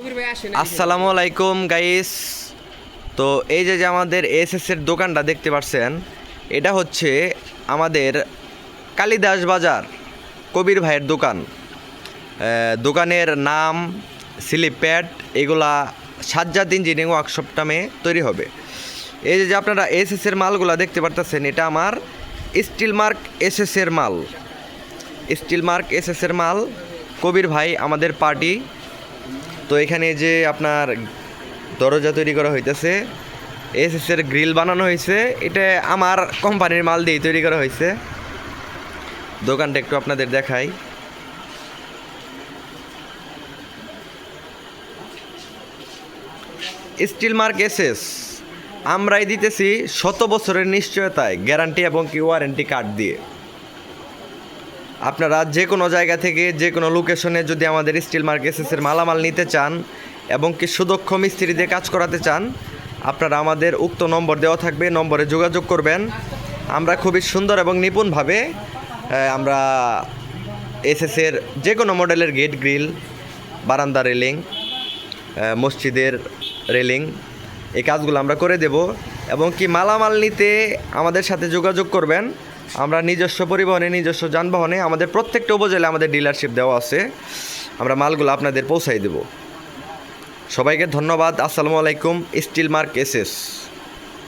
আসসালামু আলাইকুম গাইস তো এই যে যে আমাদের এসএস এর দোকানটা দেখতে পাচ্ছেন এটা হচ্ছে আমাদের কালিদাস বাজার, কবির ভাইয়ের দোকান। দোকানের নাম স্লিপ প্যাড এগুলা সাজ্জাদ ইঞ্জিনিয়ারিং ওয়ার্কশপ নামে তৈরি হবে। এই যে আপনারা এসএস এর মালগুলা দেখতে পারতেছেন, এটা আমার স্টিল মার্ক এসএস এর মাল। স্টিল মার্ক এসএস এর মাল, কবির ভাই আমাদের পার্টি তো এখানে যে আপনার দরজা তৈরি করা হইতেছে এসএস এর গ্রিল বানানো হয়েছে এটা আমার কোম্পানির মাল দিয়ে তৈরি করা হয়েছে দোকানটা একটু আপনাদের দেখাই। স্টিল মার্ক এসএস আমরাই দিতেছি শত বছরের নিশ্চয়তায় গ্যারান্টি এবং কি ওয়ারেন্টি কার্ড দিয়ে। আপনারা যে কোনো জায়গা থেকে যে কোনো লোকেশনে যদি আমাদের স্টিল মার্কেসেসের মালামাল নিতে চান এবং কি সুদক্ষ মিস্ত্রি দিয়ে কাজ করাতে চান, আপনারা আমাদের উক্ত নম্বর দেওয়া থাকবে, নম্বরে যোগাযোগ করবেন। আমরা খুবই সুন্দর এবং নিপুণভাবে আমরা এসএসের যে কোনো মডেলের গেট গ্রিল বারান্দা রেলিং মসজিদের রেলিং এই কাজগুলো আমরা করে দেব এবং কি মালামাল নিতে আমাদের সাথে যোগাযোগ করবেন। আমরা নিজস্ব পরিবহনে, নিজস্ব যানবাহনে আমাদের প্রত্যেকটা উপজেলায় আমাদের ডিলারশিপ দেওয়া আছে। আমরা মালগুলো আপনাদের পৌঁছাই দেব। সবাইকে ধন্যবাদ। আসসালামু আলাইকুম। Steel mark SS.